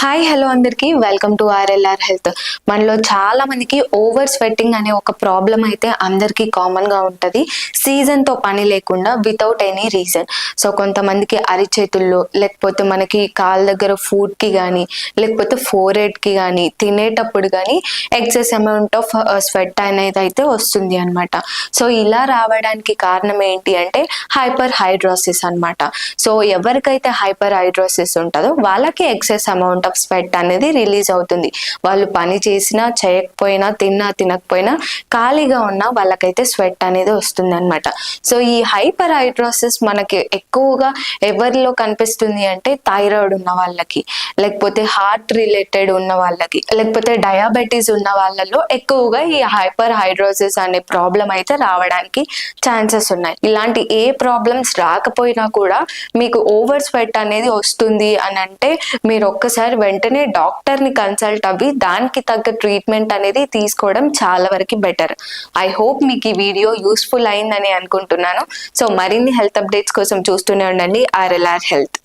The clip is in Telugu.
హాయ్ హలో అందరికీ. వెల్కమ్ టు ఆర్ఎల్ఆర్ హెల్త్ మనలో చాలా మందికి ఓవర్ స్వెట్టింగ్ అనే ఒక ప్రాబ్లం అయితే అందరికీ కామన్గా ఉంటుంది. సీజన్తో పని లేకుండా వితౌట్ ఎనీ రీజన్ సో కొంతమందికి అరిచేతుల్లో లేకపోతే మనకి కాళ్ళ దగ్గర ఫుడ్కి కానీ లేకపోతే ఫోర్కి కానీ తినేటప్పుడు కానీ ఎక్సెస్ అమౌంట్ ఆఫ్ స్వెట్ అనేది అయితే వస్తుంది అనమాట సో ఇలా రావడానికి కారణం ఏంటి అంటే హైపర్ హైడ్రోసిస్ అన్నమాట. సో ఎవరికైతే హైపర్ హైడ్రోసిస్ ఉంటుందో వాళ్ళకి ఎక్సెస్ అమౌంట్ ఆఫ్ స్వెట్ అనేది రిలీజ్ అవుతుంది. వాళ్ళు పని చేసినా చేయకపోయినా తిన్నా తినకపోయినా ఖాళీగా ఉన్నా వాళ్ళకైతే స్వెట్ అనేది వస్తుంది అనమాట సో ఈ హైపర్ హైడ్రోసిస్ మనకి ఎక్కువగా ఎవరిలో కనిపిస్తుంది అంటే థైరాయిడ్ ఉన్న వాళ్ళకి లేకపోతే హార్ట్ రిలేటెడ్ ఉన్న వాళ్ళకి లేకపోతే డయాబెటీస్ ఉన్న వాళ్ళలో ఎక్కువగా ఈ హైపర్ హైడ్రోసిస్ అనే ప్రాబ్లం అయితే రావడానికి ఛాన్సెస్ ఉన్నాయి. ఇలాంటి ఏ ప్రాబ్లమ్స్ రాకపోయినా కూడా మీకు ఓవర్ స్వెట్ అనేది వస్తుంది అని అంటే మీరు ఒక్కసారి వెంటనే డాక్టర్ని కన్సల్ట్ అవ్వి దానికి తగ్గ ట్రీట్మెంట్ అనేది తీసుకోవడం చాలా వరకు బెటర్. ఐ హోప్ మీకు ఈ వీడియో యూస్ఫుల్ అయిందని అనుకుంటున్నాను. సో మరిన్ని హెల్త్ అప్డేట్స్ కోసం చూస్తూనే ఉండండి. RLR health.